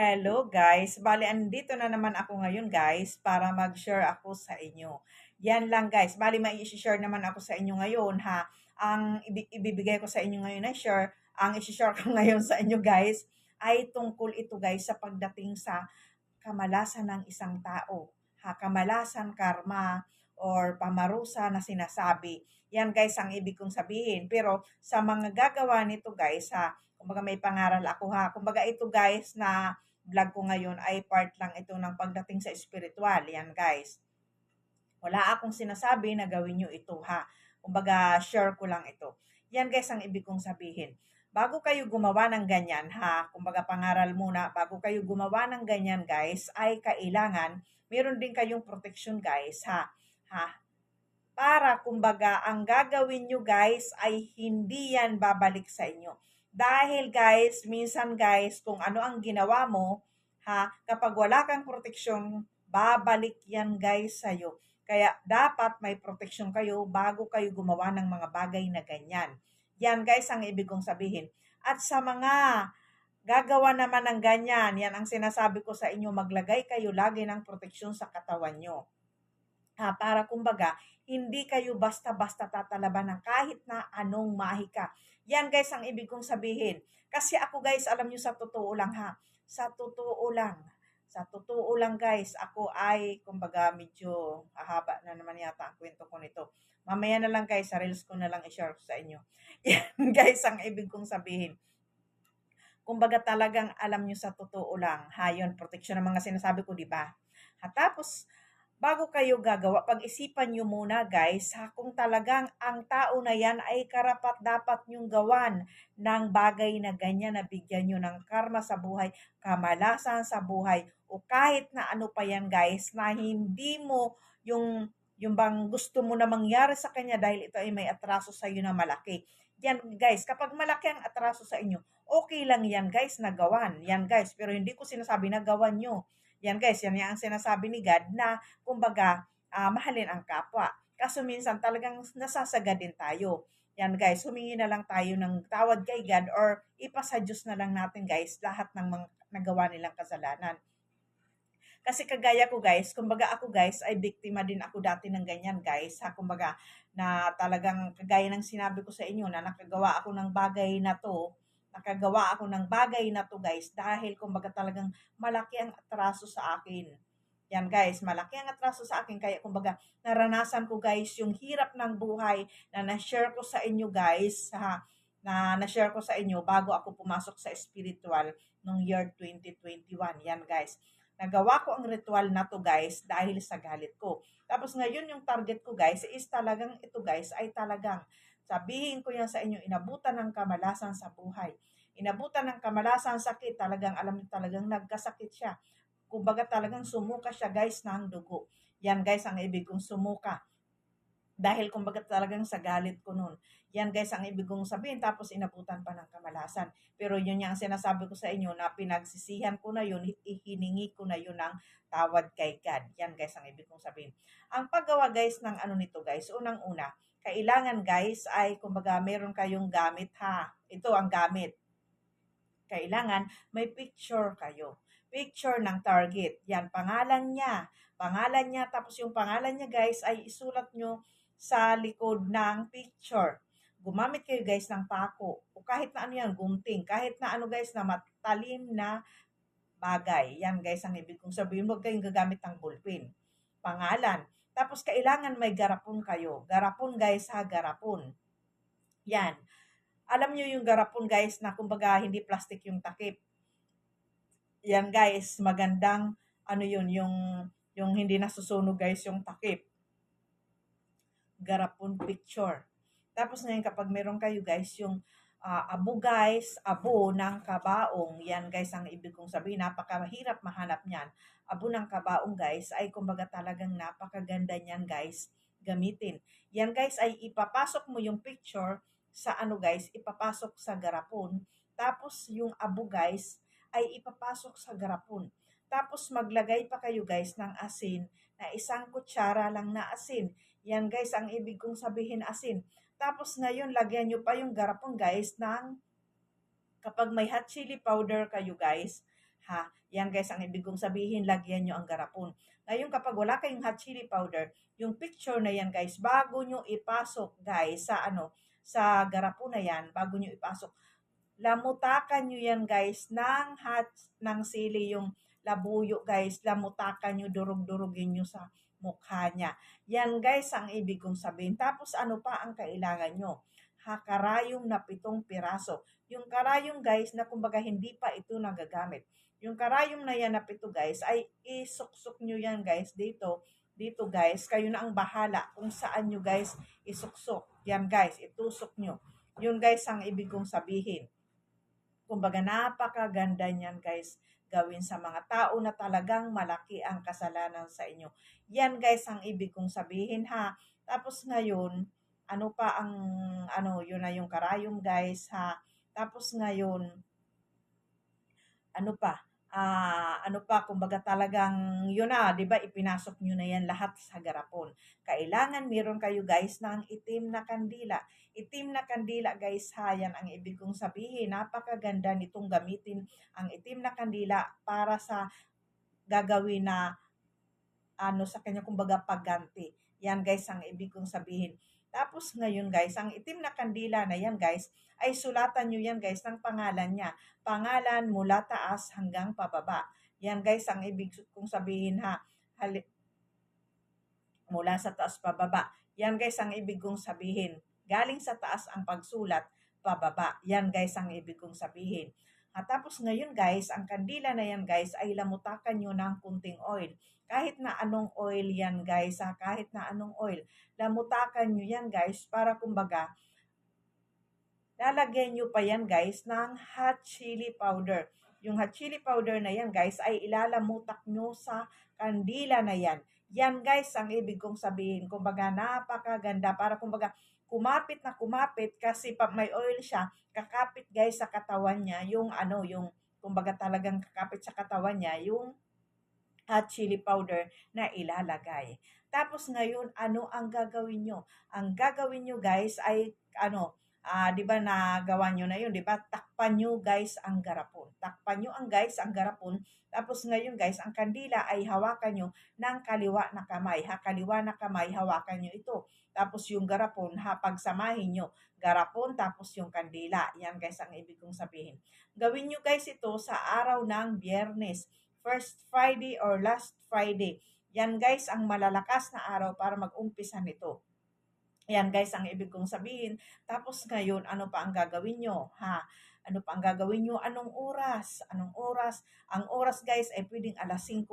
Hello guys, bali andito na naman ako ngayon guys para mag-share ako sa inyo. Yan lang guys, bali mai share naman ako sa inyo ngayon ha. Ang ibi- ibibigay ko sa inyo ngayon na share, ang i-share ko ngayon sa inyo guys ay tungkol ito guys sa pagdating sa kamalasan ng isang tao. Ha, kamalasan, karma, or pamarusa na sinasabi. Yan guys ang ibig kong sabihin. Pero sa mga gagawa nito guys ha, Kumbaga may pangaral ako ha. Kumbaga ito guys na vlog ko ngayon ay part lang ito ng pagdating sa spiritual. Yan guys. Wala akong sinasabi na gawin nyo ito ha. Kumbaga share ko lang ito. Yan guys ang ibig kong sabihin. Bago kayo gumawa ng ganyan ha, kumbaga pangaral muna, bago kayo gumawa ng ganyan guys, ay kailangan meron din kayong protection guys ha. Ha, para kumbaga ang gagawin nyo guys ay hindi yan babalik sa inyo. Dahil guys, minsan guys, kung ano ang ginawa mo, ha, kapag wala kang proteksyon, babalik yan guys sa'yo. Kaya dapat may proteksyon kayo bago kayo gumawa ng mga bagay na ganyan. Yan guys ang ibig kong sabihin. At sa mga gagawa naman ng ganyan, yan ang sinasabi ko sa inyo, maglagay kayo lagi ng proteksyon sa katawan nyo. Ha, para kumbaga, hindi kayo basta-basta tatalaban ng kahit na anong mahika. Yan guys ang ibig kong sabihin. Kasi ako guys, alam nyo sa totoo lang ha. Sa totoo lang. Sa totoo lang guys, ako ay kumbaga medyo hahaba na naman yata ang kwento ko nito. Mamaya na lang guys, sa reels ko na lang i-share sa inyo. Yan guys ang ibig kong sabihin. Kumbaga talagang alam nyo sa totoo lang. Ha, yun, protection ng mga sinasabi ko, di ba? Ha, tapos, bago kayo gagawa, pag-isipan nyo muna guys, ha, kung talagang ang tao na yan ay karapat dapat nyong gawan ng bagay na ganyan na bigyan nyo ng karma sa buhay, kamalasan sa buhay, o kahit na ano pa yan guys, na hindi mo yung yung bang gusto mo na mangyari sa kanya dahil ito ay may atraso sa iyo na malaki. Yan guys, kapag malaki ang atraso sa inyo, okay lang yan guys na gawan. Yan guys, pero hindi ko sinasabi na gawan nyo yan guys, yan yung sinasabi ni God na kumbaga uh, mahalin ang kapwa. Kaso minsan talagang nasasaga din tayo. Yan guys, humingi na lang tayo ng tawad kay God or ipasa Diyos na lang natin guys lahat ng mga nagawa nilang kasalanan. Kasi kagaya ko guys, kumbaga ako guys ay biktima din ako dati ng ganyan guys. Ha, kumbaga na talagang kagaya ng sinabi ko sa inyo na nakagawa ako ng bagay na to nakagawa ako ng bagay na to guys dahil kumbaga talagang malaki ang atraso sa akin. Yan guys, malaki ang atraso sa akin kaya kumbaga naranasan ko guys yung hirap ng buhay na na-share ko sa inyo guys ha, na na-share ko sa inyo bago ako pumasok sa spiritual nung year 2021. Yan guys. Nagawa ko ang ritual na to guys dahil sa galit ko. Tapos ngayon yung target ko guys is talagang ito guys ay talagang Sabihin ko yan sa inyo, inabutan ng kamalasan sa buhay. Inabutan ng kamalasan sakit, talagang alam niyo talagang nagkasakit siya. Kumbaga talagang sumuka siya guys ng dugo. Yan guys ang ibig kong sumuka. Dahil kumbaga talagang sa galit ko noon. Yan guys ang ibig kong sabihin tapos inabutan pa ng kamalasan. Pero yun yung sinasabi ko sa inyo na pinagsisihan ko na yun, ihiningi ko na yun ng tawad kay God. Yan guys ang ibig kong sabihin. Ang paggawa guys ng ano nito guys, unang-una, kailangan guys ay kumbaga meron kayong gamit ha. Ito ang gamit. Kailangan may picture kayo. Picture ng target. Yan, pangalan niya. Pangalan niya, tapos yung pangalan niya guys ay isulat nyo sa likod ng picture. Gumamit kayo guys ng pako. O kahit na ano yan, gunting. Kahit na ano guys na matalim na bagay. Yan guys ang ibig kong sabihin. Huwag kayong gagamit ng ballpen. Pangalan tapos kailangan may garapon kayo. Garapon guys ha, garapon. Yan. Alam nyo yung garapon guys na kumbaga hindi plastic yung takip. Yan guys, magandang ano yun, yung, yung hindi nasusunog guys yung takip. Garapon picture. Tapos ngayon kapag meron kayo guys yung uh, abo guys, abo ng kabaong. Yan guys ang ibig kong sabihin, napakahirap mahanap niyan. Abo ng kabaong guys ay kumbaga talagang napakaganda niyan guys gamitin. Yan guys ay ipapasok mo yung picture sa ano guys, ipapasok sa garapon. Tapos yung abo guys ay ipapasok sa garapon. Tapos maglagay pa kayo guys ng asin na isang kutsara lang na asin. Yan guys ang ibig kong sabihin asin. Tapos ngayon, lagyan nyo pa yung garapon guys ng kapag may hot chili powder kayo guys, Ha? Yan guys, ang ibig kong sabihin, lagyan nyo ang garapon. Ngayon, kapag wala kayong hot chili powder, yung picture na yan guys, bago nyo ipasok guys sa ano, sa garapon na yan, bago nyo ipasok, lamutakan nyo yan guys ng hot, ng sili yung labuyo guys, lamutakan nyo, durug-durugin nyo sa mukha niya. Yan guys ang ibig kong sabihin. Tapos ano pa ang kailangan nyo? Ha, karayom na pitong piraso. Yung karayom guys na kumbaga hindi pa ito nagagamit. Yung karayom na yan na pito guys ay isuksok nyo yan guys dito. Dito guys, kayo na ang bahala kung saan nyo guys isuksok. Yan guys, itusok nyo. Yun guys ang ibig kong sabihin. Kumbaga napakaganda niyan guys gawin sa mga tao na talagang malaki ang kasalanan sa inyo. Yan guys ang ibig kong sabihin ha. Tapos ngayon, ano pa ang ano, yun na yung karayom guys ha. Tapos ngayon, ano pa? Ah, ano pa, kumbaga talagang yun na, 'di ba? Ipinasok niyo na 'yan lahat sa garapon. Kailangan meron kayo guys ng itim na kandila. Itim na kandila guys, ha, yan ang ibig kong sabihin. Napakaganda nitong gamitin ang itim na kandila para sa gagawin na ano sa kanya kumbaga pagganti. Yan guys ang ibig kong sabihin. Tapos ngayon guys, ang itim na kandila na yan guys, ay sulatan nyo yan guys ng pangalan niya. Pangalan mula taas hanggang pababa. Yan guys ang ibig kong sabihin ha. Hali- mula sa taas pababa. Yan guys ang ibig kong sabihin. Galing sa taas ang pagsulat, pababa. Yan guys ang ibig kong sabihin. At tapos ngayon guys, ang kandila na yan guys ay lamutakan nyo ng kunting oil. Kahit na anong oil yan guys, ha? kahit na anong oil. Lamutakan nyo yan guys para kumbaga lalagyan nyo pa yan guys ng hot chili powder. Yung hot chili powder na yan guys ay ilalamutak nyo sa kandila na yan. Yan guys ang ibig kong sabihin. Kumbaga napakaganda para kumbaga kumapit na kumapit kasi pag may oil siya, kakapit guys sa katawan niya yung ano, yung kumbaga talagang kakapit sa katawan niya yung hot chili powder na ilalagay. Tapos ngayon, ano ang gagawin nyo? Ang gagawin nyo guys ay ano, ah, 'di ba nagawa niyo na 'yun, 'di ba? Takpan niyo guys ang garapon. Takpan niyo ang guys ang garapon. Tapos ngayon guys, ang kandila ay hawakan niyo ng kaliwa na kamay. Ha, kaliwa na kamay, hawakan niyo ito. Tapos yung garapon, ha, pagsamahin niyo. Garapon, tapos yung kandila. Yan guys ang ibig kong sabihin. Gawin niyo guys ito sa araw ng biyernes. First Friday or last Friday. Yan guys ang malalakas na araw para mag-umpisa nito. Yan guys, ang ibig kong sabihin. Tapos ngayon, ano pa ang gagawin nyo? Ha? Ano pa ang gagawin nyo? Anong oras? Anong oras? Ang oras guys ay pwedeng alas 5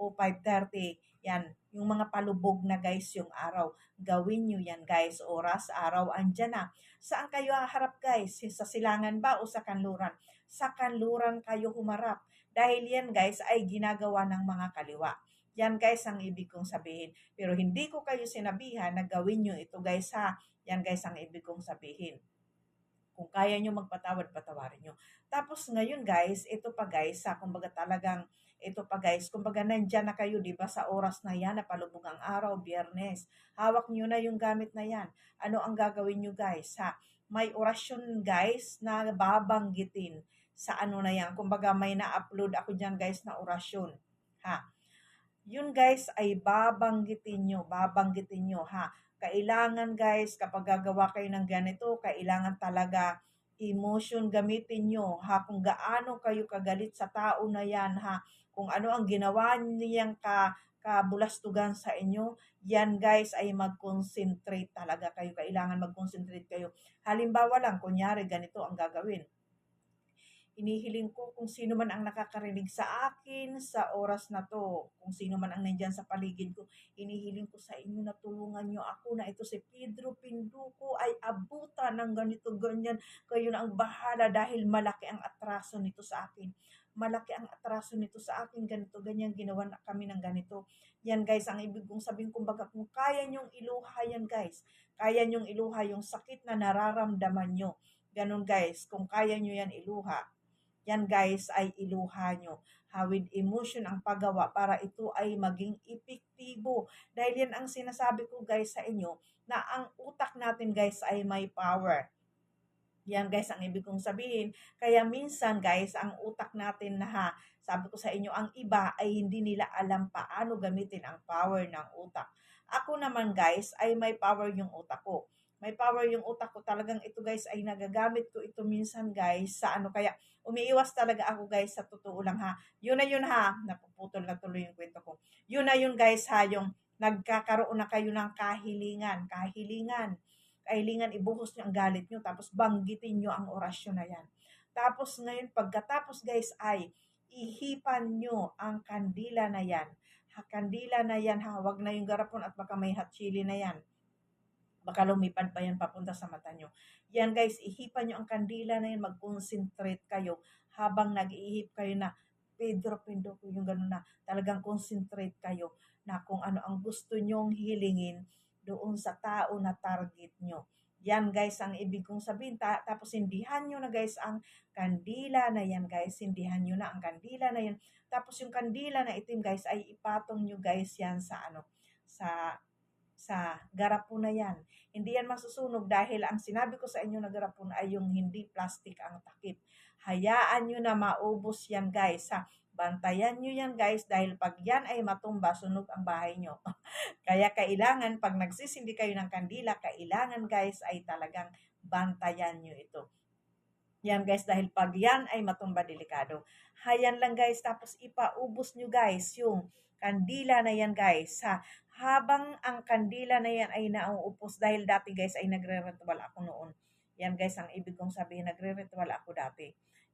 o 5.30. Yan, yung mga palubog na guys yung araw. Gawin nyo yan guys. Oras, araw, andyan na. Saan kayo haharap guys? Sa silangan ba o sa kanluran? Sa kanluran kayo humarap. Dahil yan guys ay ginagawa ng mga kaliwa. Yan guys ang ibig kong sabihin. Pero hindi ko kayo sinabihan na gawin nyo ito guys ha. Yan guys ang ibig kong sabihin. Kung kaya nyo magpatawad, patawarin nyo. Tapos ngayon guys, ito pa guys ha, kumbaga talagang ito pa guys, kumbaga nandyan na kayo, di ba, sa oras na yan, na palubog ang araw, biyernes. Hawak nyo na yung gamit na yan. Ano ang gagawin nyo guys, ha? May orasyon guys na babanggitin sa ano na yan. Kumbaga may na-upload ako dyan guys na orasyon. Ha? yun guys ay babanggitin nyo, babanggitin nyo ha. Kailangan guys, kapag gagawa kayo ng ganito, kailangan talaga emotion gamitin nyo ha. Kung gaano kayo kagalit sa tao na yan ha. Kung ano ang ginawa niyang ka, kabulastugan sa inyo, yan guys ay mag-concentrate talaga kayo. Kailangan mag-concentrate kayo. Halimbawa lang, kunyari ganito ang gagawin Inihiling ko kung sino man ang nakakarinig sa akin sa oras na to, kung sino man ang nandyan sa paligid ko, inihiling ko sa inyo na tulungan nyo ako na ito si Pedro Pinduko ay abuta ng ganito ganyan. Kayo na ang bahala dahil malaki ang atraso nito sa akin. Malaki ang atraso nito sa akin, ganito, ganyan, ginawa na kami ng ganito. Yan guys, ang ibig kong sabihin, kumbaga kung kaya nyong iluha yan guys, kaya nyong iluha yung sakit na nararamdaman nyo. Ganun guys, kung kaya nyo yan iluha, yan guys ay iluha nyo. Ha, with emotion ang paggawa para ito ay maging epektibo. Dahil yan ang sinasabi ko guys sa inyo na ang utak natin guys ay may power. Yan guys ang ibig kong sabihin. Kaya minsan guys, ang utak natin na ha, sabi ko sa inyo, ang iba ay hindi nila alam paano gamitin ang power ng utak. Ako naman guys, ay may power yung utak ko. May power yung utak ko. Talagang ito guys ay nagagamit ko ito minsan guys sa ano kaya umiiwas talaga ako guys sa totoo lang ha. Yun na yun ha. Napuputol na tuloy yung kwento ko. Yun na yun guys ha. Yung nagkakaroon na kayo ng kahilingan. Kahilingan. Kahilingan, ibuhos nyo ang galit nyo. Tapos banggitin nyo ang orasyon na yan. Tapos ngayon, pagkatapos guys ay ihipan nyo ang kandila na yan. Ha, kandila na yan ha. Huwag na yung garapon at baka may hot chili na yan baka lumipad pa yan papunta sa mata nyo. Yan guys, ihipan nyo ang kandila na yan, mag-concentrate kayo habang nag-iihip kayo na Pedro Pindo ko yung gano'n na talagang concentrate kayo na kung ano ang gusto nyong hilingin doon sa tao na target nyo. Yan guys ang ibig kong sabihin. Ta- tapos sindihan nyo na guys ang kandila na yan guys. Sindihan nyo na ang kandila na yan. Tapos yung kandila na itim guys ay ipatong nyo guys yan sa ano sa sa garapon na yan. Hindi yan masusunog dahil ang sinabi ko sa inyo na garapon ay yung hindi plastic ang takip. Hayaan nyo na maubos yan guys ha. Bantayan nyo yan guys dahil pag yan ay matumba, sunog ang bahay nyo. Kaya kailangan pag nagsisindi kayo ng kandila, kailangan guys ay talagang bantayan nyo ito. Yan guys, dahil pag yan ay matumba delikado. Hayan lang guys, tapos ipaubos nyo guys yung kandila na yan guys ha habang ang kandila na yan ay nauupos dahil dati guys ay nagre-ritual ako noon. Yan guys ang ibig kong sabihin, nagre-ritual ako dati.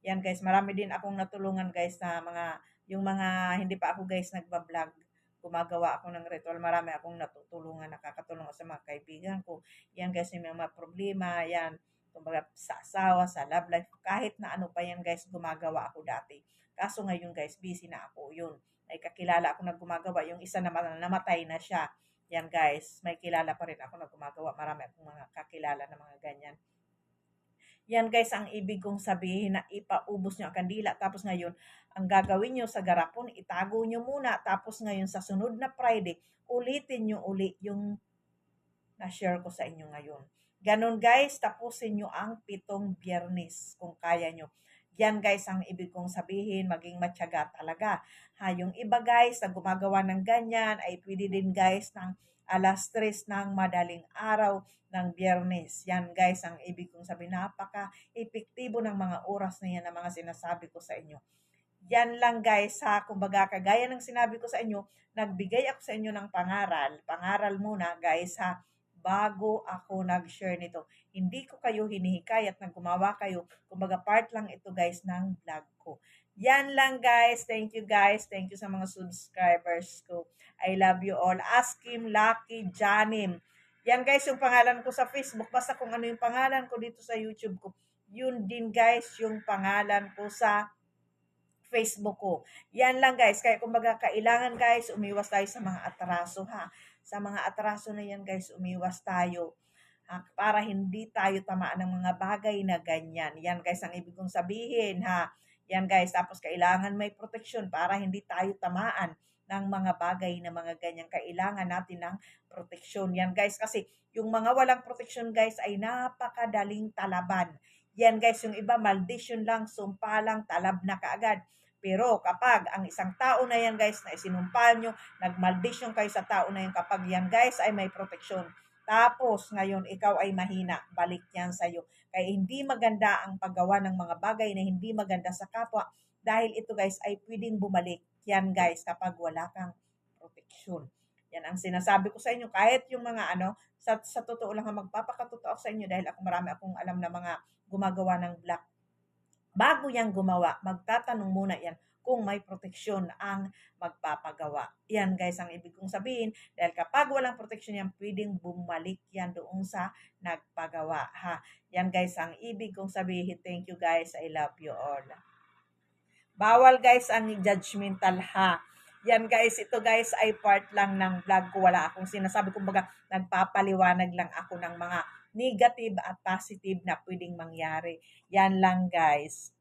Yan guys, marami din akong natulungan guys na mga, yung mga hindi pa ako guys nagba-vlog. Gumagawa ako ng ritual. Marami akong natutulungan, nakakatulong sa mga kaibigan ko. Yan guys, yung mga problema, yan, kumbaga sa asawa, sa love life, kahit na ano pa yan guys, gumagawa ako dati. Kaso ngayon guys, busy na ako. Yun, ay kakilala ako na gumagawa. Yung isa naman namatay na siya. Yan guys, may kilala pa rin ako na gumagawa. Marami akong mga kakilala na mga ganyan. Yan guys, ang ibig kong sabihin na ipaubos nyo ang kandila. Tapos ngayon, ang gagawin nyo sa garapon, itago nyo muna. Tapos ngayon, sa sunod na Friday, ulitin nyo uli yung na-share ko sa inyo ngayon. Ganon guys, tapusin nyo ang pitong biyernes kung kaya nyo. Yan guys ang ibig kong sabihin, maging matyaga talaga. Ha, yung iba guys na gumagawa ng ganyan ay pwede din guys ng alas 3 ng madaling araw ng biyernes. Yan guys ang ibig kong sabihin. Napaka-epektibo ng mga oras na yan na mga sinasabi ko sa inyo. Yan lang guys ha, kumbaga kagaya ng sinabi ko sa inyo, nagbigay ako sa inyo ng pangaral. Pangaral muna guys ha, bago ako nag-share nito. Hindi ko kayo hinihikayat na gumawa kayo. Kumbaga part lang ito guys ng vlog ko. Yan lang guys. Thank you guys. Thank you sa mga subscribers ko. I love you all. Ask him Lucky Janim. Yan guys yung pangalan ko sa Facebook. Basta kung ano yung pangalan ko dito sa YouTube ko. Yun din guys yung pangalan ko sa Facebook ko. Yan lang guys. Kaya kumbaga kailangan guys umiwas tayo sa mga atraso ha sa mga atraso na yan guys, umiwas tayo ha, para hindi tayo tamaan ng mga bagay na ganyan. Yan guys ang ibig kong sabihin ha. Yan guys, tapos kailangan may protection para hindi tayo tamaan ng mga bagay na mga ganyan. Kailangan natin ng protection. Yan guys, kasi yung mga walang protection guys ay napakadaling talaban. Yan guys, yung iba maldition lang, sumpa lang, talab na kaagad. Pero kapag ang isang tao na yan guys na isinumpa nyo, nagmaldisyon kayo sa tao na yan kapag yan guys ay may proteksyon. Tapos ngayon ikaw ay mahina, balik yan sa iyo. Kaya hindi maganda ang paggawa ng mga bagay na hindi maganda sa kapwa dahil ito guys ay pwedeng bumalik yan guys kapag wala kang proteksyon. Yan ang sinasabi ko sa inyo kahit yung mga ano sa, sa totoo lang magpapakatotoo sa inyo dahil ako marami akong alam na mga gumagawa ng black bago yan gumawa, magtatanong muna yan kung may proteksyon ang magpapagawa. Yan guys ang ibig kong sabihin dahil kapag walang proteksyon yan, pwedeng bumalik yan doon sa nagpagawa. Ha? Yan guys ang ibig kong sabihin. Thank you guys. I love you all. Bawal guys ang judgmental ha. Yan guys, ito guys ay part lang ng vlog ko. Wala akong sinasabi. Kumbaga, nagpapaliwanag lang ako ng mga negative at positive na pwedeng mangyari. Yan lang guys.